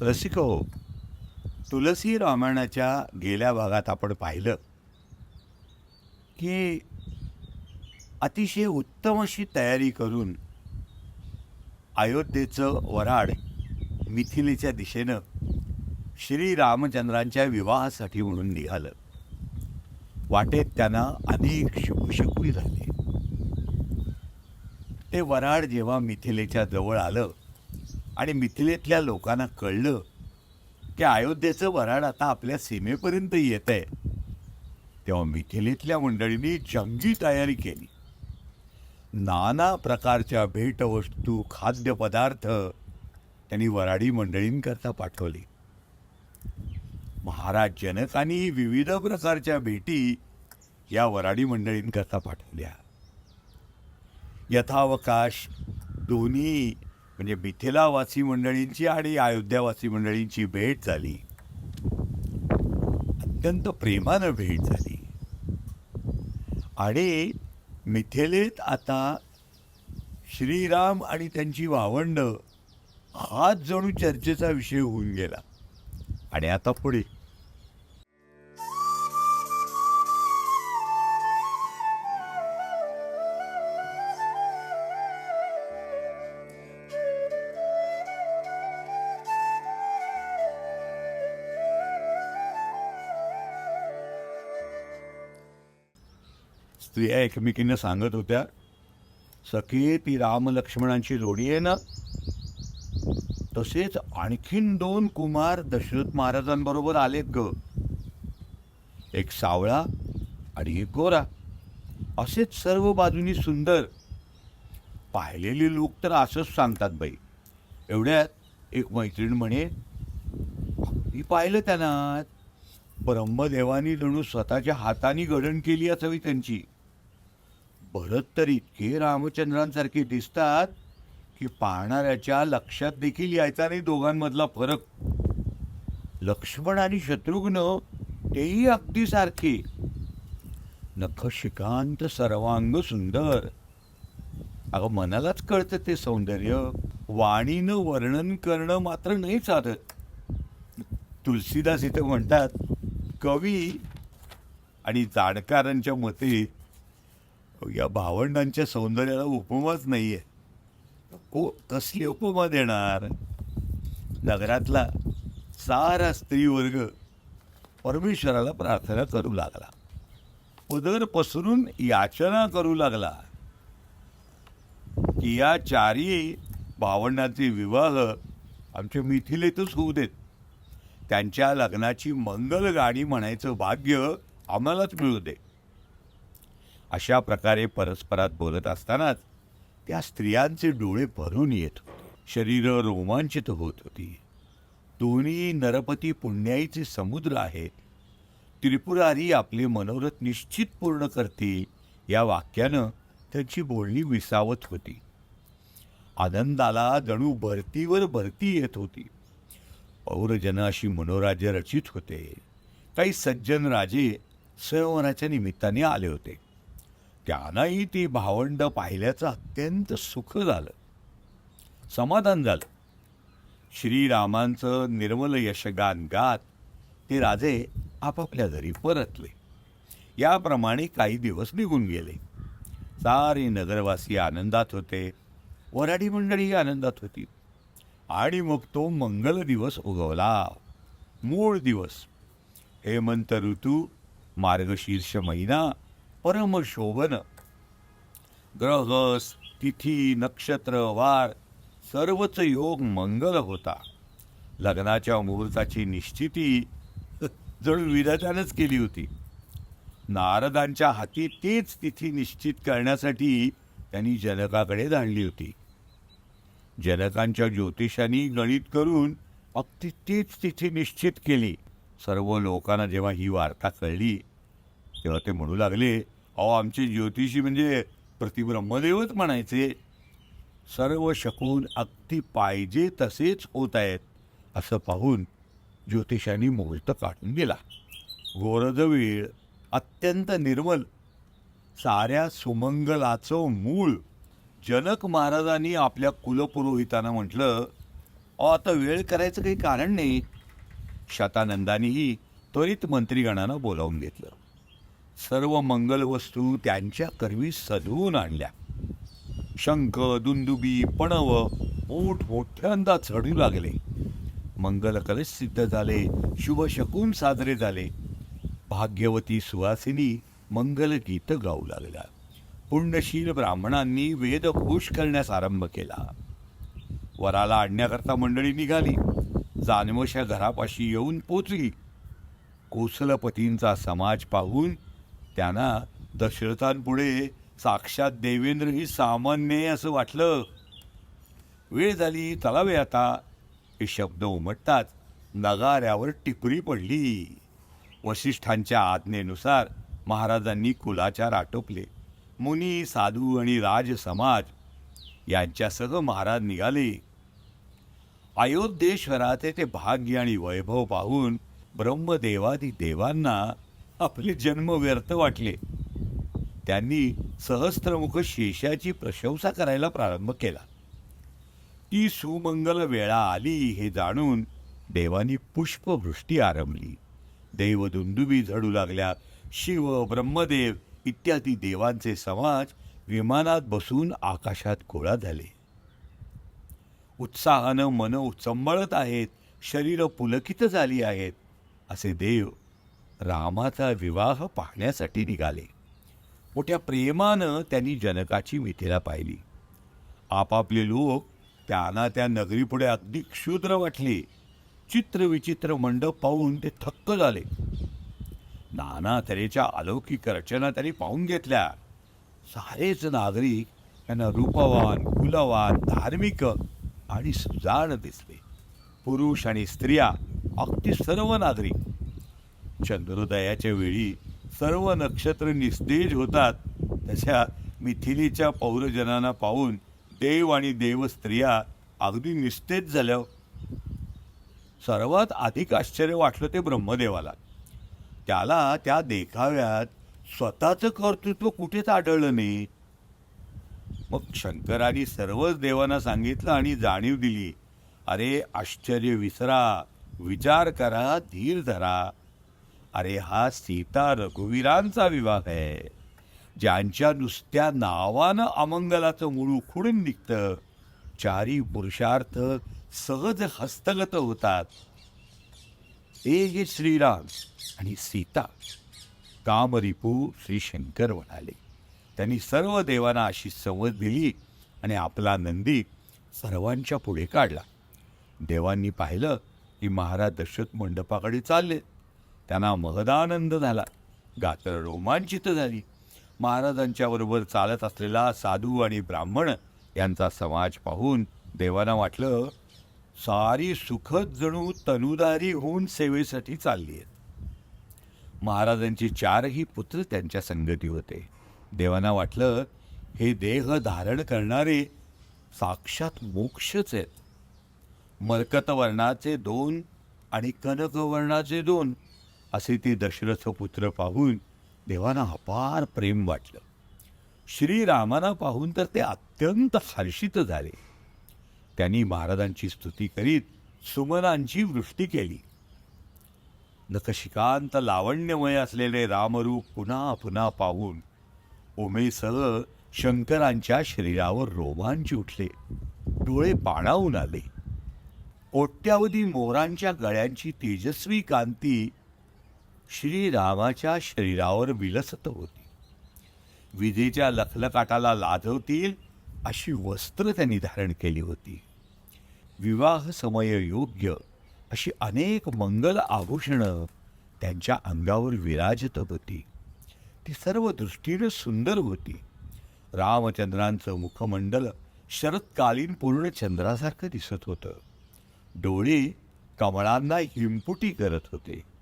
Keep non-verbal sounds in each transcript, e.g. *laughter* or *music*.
रसिक तुलसी रामायणाच्या गेल्या भागात आपण पाहिलं की अतिशय उत्तम अशी तयारी करून अयोध्येचं वराड मिथिलेच्या दिशेनं श्री रामचंद्रांच्या विवाहासाठी म्हणून निघालं. वाटेत त्यांना अनेक शुभशकुनी झाले. ते वराड जेव्हा मिथिलेच्या जवळ आलं आणि मिथिलेतल्या लोकांना कळलं की अयोध्येचं वराड आता आपल्या सीमेपर्यंत येत आहे तेव्हा मिथिलेतल्या मंडळींनी जंगी तयारी केली. नाना प्रकारच्या भेटवस्तू खाद्यपदार्थ त्यांनी वराडी मंडळींकरता पाठवली. महाराज जनकांनी विविध प्रकारच्या भेटी या वराडी मंडळींकरता पाठवल्या. यथावकाश दोन्ही म्हणजे मिथिलावासी मंडळींची आणि अयोध्यावासी मंडळींची भेट झाली. अत्यंत प्रेमानं भेट झाली. आणि मिथिलेत आता श्रीराम आणि त्यांची वावंड हाच जणू चर्चेचा विषय होऊन गेला. आणि आता पुढे स्त्रिया एकमेकींना सांगत होत्या सखी ती राम लक्ष्मणांची जोडी आहे ना? तसेच आणखीन दोन कुमार दशरथ महाराजांबरोबर आलेत ग. एक सावळा आणि एक गोरा. असेच सर्व बाजूनी सुंदर. पाहिलेले लोक तर असंच सांगतात बाई. एवढ्यात एक मैत्रीण म्हणे मी पाहिलं त्यांना. ब्रह्मदेवानी जणू स्वतःच्या हाताने गडण केली असावी त्यांची. भरत तर इतके रामचंद्रांसारखे दिसतात की पाहणाऱ्याच्या लक्षात देखील यायचा नाही दोघांमधला फरक. लक्ष्मण आणि शत्रुघ्न तेही अगदी सारखे. नखशिकांत सर्वांग सुंदर. अगं मनालाच कळतं ते सौंदर्य. वाणीनं वर्णन करणं मात्र नाही साधत तुलसीदास इथं म्हणतात कवी आणि जाणकारांच्या मते या भावंडांच्या सौंदर्याला उपमाच नाही आहे को कसली उपमा देणार? नगरातला सारा स्त्रीवर्ग परमेश्वराला प्रार्थना करू लागला. उदर पसरून याचना करू लागला. की या चारी भावंडांचे विवाह आमच्या मिथिलेतच होऊ देत. त्यांच्या लग्नाची मंगल गाणी म्हणायचं भाग्य आम्हालाच मिळू दे अशा प्रकारे परस्परात बोलत असतानाच त्या स्त्रियांचे डोळे भरून येत होते. शरीर रोमांचित होत होती. दोन्ही नरपती पुण्याईचे समुद्र आहेत. त्रिपुरारी आपले मनोरथ निश्चित पूर्ण करतील या वाक्यानं त्यांची बोलणी विसावत होती. आनंदाला जणू भरतीवर भरती येत होती. पौरजन अशी मनोराज्य रचित होते. काही सज्जन राजे स्वयंवराच्या निमित्ताने आले होते. त्यांनाही ती भावंड पाहिल्याचं अत्यंत सुख झालं. समाधान झालं. श्रीरामांचं निर्मल यशगान गात ते राजे आपापल्या घरी परतले. याप्रमाणे काही दिवस निघून गेले. सारे नगरवासी आनंदात होते. वराडी मंडळी आनंदात होती. आणि मग तो मंगल दिवस उगवला. मूळ दिवस. हेमंत ऋतू मार्गशीर्ष महिना परमशोभन। ग्रह तिथी नक्षत्र वार सर्वच योग मंगल होता. लग्नाच्या मुहूर्ताची निश्चिती *laughs* जणू विधात्यानंच केली होती. नारदांच्या हाती तीच तिथी निश्चित करण्यासाठी त्यांनी जनकाकडे धाडली होती. जनकांच्या ज्योतिषांनी गणित करून अगदी तीच तिथी निश्चित केली. सर्व लोकांना जेव्हा ही वार्ता कळली तेव्हा ते म्हणू लागले अहो आमचे ज्योतिषी म्हणजे प्रतिब्रह्मदेवच म्हणायचे. सर्व शकून अगदी पाहिजे तसेच होत आहेत असं पाहून ज्योतिषांनी मुहूर्त काढून दिला. गोरजवीळ अत्यंत निर्मल साऱ्या सुमंगलाचं मूळ. जनक महाराजांनी आपल्या कुलपुरोहितांना म्हटलं अहो आता वेळ करायचं काही कारण नाही. शतानंदानेही त्वरित मंत्रीगणांना बोलावून घेतलं. सर्व मंगल वस्तू त्यांच्या करवी सजवून आणल्या. शंख दुंदुबी पणव मोठमोठ्यांदा चढू लागले. मंगल कलश सिद्ध झाले शुभ शकून साजरे झाले. भाग्यवती सुवासिनी मंगल गीत गाऊ लागल्या पुण्यशील ब्राह्मणांनी वेद घोष करण्यास आरंभ केला. वराला आणण्याकरता मंडळी निघाली. जानवशा घरापाशी येऊन पोचली. कोसलपतींचा समाज पाहून त्यांना दशरथांपुढे साक्षात देवेंद्र ही सामान्य असं वाटलं. वेळ झाली तलावे आता. हे शब्द उमटताच नगाऱ्यावर टिपरी पडली. वसिष्ठांच्या आज्ञेनुसार महाराजांनी कुलाचार आटोपले. मुनी साधू आणि राज समाज यांच्यासह महाराज निघाले. अयोध्येश्वराचे ते भाग्य आणि वैभव पाहून ब्रह्मदेवादी देवांना आपले जन्म व्यर्थ वाटले. त्यांनी सहस्त्रमुख शेषाची प्रशंसा करायला प्रारंभ केला. ती सुमंगल वेळा आली हे जाणून देवांनी पुष्पवृष्टी आरंभली. देवदुंदुबी झडू लागल्या. शिव ब्रह्मदेव इत्यादी देवांचे समाज विमानात बसून आकाशात गोळा झाले. उत्साहानं मन उचंबळत आहेत. शरीर पुलकित झाली आहेत. असे देव रामाचा विवाह पाहण्यासाठी निघाले. मोठ्या प्रेमानं त्यांनी जनकाची मिथिला पाहिली. आपापले लोक त्यांना त्या नगरीपुढे अगदी क्षुद्र वाटले. चित्रविचित्र मंडप पाहून ते थक्क झाले. नाना तऱ्हेच्या अलौकिक रचना त्यांनी पाहून घेतल्या. सारेच नागरिक त्यांना रूपवान कुलवान धार्मिक आणि सुजाण दिसले. पुरुष आणि स्त्रिया अगदी सर्व नागरिक चंद्रोदयाच्या वेळी सर्व नक्षत्र निस्तेज होतात. तशा मिथिलीच्या पौरजनांना पाहून देव आणि देव स्त्रिया अगदी निस्तेज झाल्या. सर्वात अधिक आश्चर्य वाटलं ते ब्रह्मदेवाला. त्याला त्या देखाव्यात स्वतःचं कर्तृत्व कुठेच आढळलं नाही? मग शंकराने सर्वच देवांना सांगितलं आणि जाणीव दिली. अरे आश्चर्य विसरा. विचार करा धीर धरा. अरे हा सीता रघुवीरांचा विवाह आहे. ज्यांच्या नुसत्या नावानं अमंगलाचं मूळ उखडून निघतं चारी पुरुषार्थ सहज हस्तगत होतात. हे श्रीराम आणि सीता. कामरिपू श्री शंकर म्हणाले. त्यांनी सर्व देवांना अशी संवत दिली आणि आपला नंदी सर्वांच्या पुढे काढला. देवांनी पाहिलं की महाराज दशरथ मंडपाकडे चालले. त्यांना महदानंद झाला. गात्र रोमांचित झाली. महाराजांच्या बरोबर चालत असलेला साधू आणि ब्राह्मण यांचा समाज पाहून देवांना वाटलं सारी सुखद जणू तनुदारी होऊन सेवेसाठी चालली आहेत. महाराजांचे चारही पुत्र त्यांच्या संगती होते. देवांना वाटलं हे देह धारण करणारे साक्षात मोक्षच आहेत. मरकत वर्णाचे दोन आणि कनक वर्णाचे दोन असे ते दशरथ पुत्र पाहून देवांना अपार प्रेम वाटलं. श्रीरामाना पाहून तर ते अत्यंत हर्षित झाले. त्यांनी महाराजांची स्तुती करीत सुमनांची वृष्टी केली. नखशिकांत लावण्यमय असलेले रामरूप पुन्हा पुन्हा पाहून उमेसह शंकरांच्या शरीरावर रोमांच उठले. डोळे पाणावून आले. कोट्यावधी मोरांच्या गळ्यांची तेजस्वी कांती श्रीरामाच्या शरीरावर विलसत होती. विजेच्या लखलकाटाला लाजवतील अशी वस्त्र त्यांनी धारण केली होती. विवाह समय योग्य अशी अनेक मंगल आभूषणं त्यांच्या अंगावर विराजत होती. ती सर्व दृष्टीनं सुंदर होती. रामचंद्रांचं मुखमंडल शरत्कालीन पूर्ण चंद्रासारखं दिसत होतं. डोळे कमळांना हिमपुटी करत होते.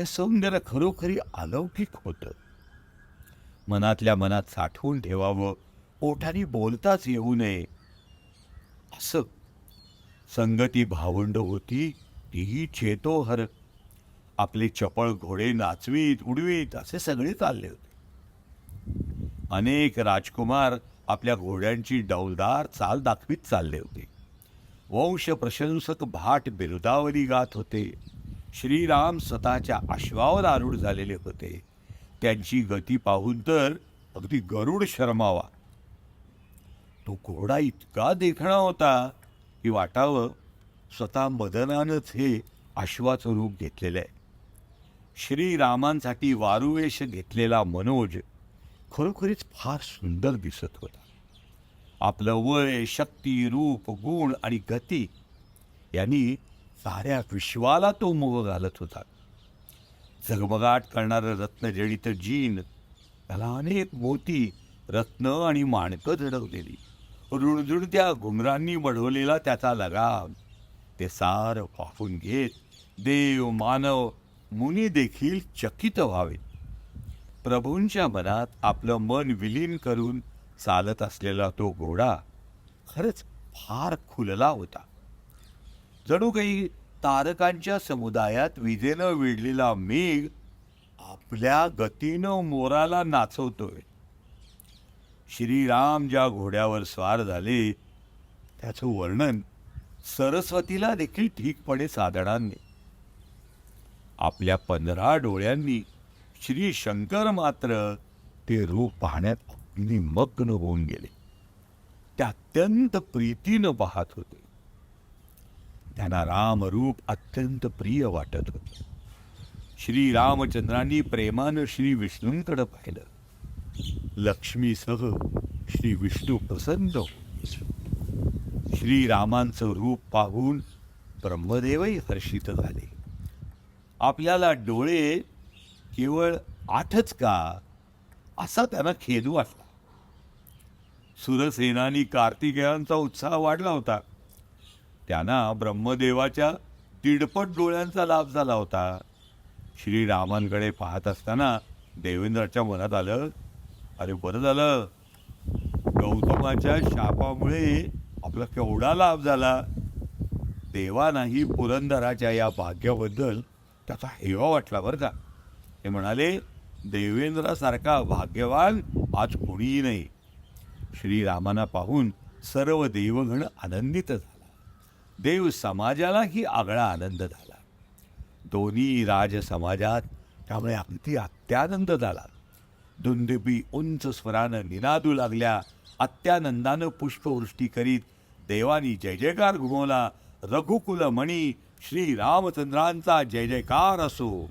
हे सौंदर्य खरोखरी अलौकिक होतं. मनातल्या मनात साठवून ठेवावं ओठाने बोलताच येऊ नये. असं संगती भावंड होती तीही चेतोहर. आपले चपळ घोडे नाचवीत उडवीत असे सगळे चालले होते. अनेक राजकुमार आपल्या घोड्यांची डौलदार चाल दाखवीत चालले होते. वंश प्रशंसक भाट बिरुदावरी गात होते. श्रीराम स्वतःच्या अश्वावर आरूढ झालेले होते. त्यांची गती पाहून तर अगदी गरुड शर्मावा. तो घोडा इतका देखणा होता की वाटावं स्वतः मदनानंच हे अश्वाचं रूप घेतलेलं आहे. श्रीरामांसाठी वारुवेश घेतलेला मनोज खरोखरीच फार सुंदर दिसत होता. आपलं वय शक्ती रूप गुण आणि गती यांनी साऱ्या विश्वाला तो मोह घालत होता. झगमगाट करणारं रत्नजडित जीन त्याला अनेक मोती रत्न आणि माणकं जडवलेली. रुणझुणत्या घुमरांनी बढवलेला त्याचा लगाम. ते सार वाफून घेत देव मानव मुनी देखील चकित व्हावेत. प्रभूंच्या मनात आपलं मन विलीन करून चालत असलेला तो घोडा खरंच फार खुलला होता. जणू काही तारकांच्या समुदायात विजेनं विडलेला मेघ आपल्या गतीनं मोराला नाचवतोय. श्रीराम ज्या घोड्यावर स्वार झाले त्याचं वर्णन सरस्वतीला देखील ठीकपणे साधणार नाही आपल्या पंधरा डोळ्यांनी श्री शंकर मात्र ते रूप पाहण्यात अगदी मग्न होऊन गेले. ते अत्यंत प्रीतीनं पाहत होते. त्यांना रामरूप अत्यंत प्रिय वाटत होतं. श्री रामचंद्रांनी प्रेमानं श्री विष्णूंकडे पाहिलं. लक्ष्मीसह श्री विष्णू प्रसन्न श्रीरामांचं रूप पाहून ब्रह्मदेवही हर्षित झाले. आपल्याला डोळे केवळ आठच का असा त्यांना खेद वाटला. सुरसेनानी कार्तिकेयांचा उत्साह वाढला होता. त्यांना ब्रह्मदेवाच्या तिडपट डोळ्यांचा लाभ झाला होता. श्रीरामांकडे पाहत असताना देवेंद्राच्या मनात आलं अरे बरं झालं. गौतमाच्या शापामुळे आपला केवढा लाभ झाला. देवानाही पुरंदराच्या या भाग्याबद्दल त्याचा हेवा वाटला बरं का. ते म्हणाले देवेंद्रासारखा भाग्यवान आज कोणीही नाही. श्रीरामांना पाहून सर्व देवगण आनंदित देव समाजालाही आगळा आनंद झाला. दोन्ही राज समाजात त्यामुळे अगदी अत्यानंद झाला. दुंदुबी उंच स्वरानं निनादू लागल्या. अत्यानंदानं पुष्पवृष्टी करीत देवानी जय जयकार घुमवला. रघुकुल मणी श्री रामचंद्रांचा जय जयकार असो.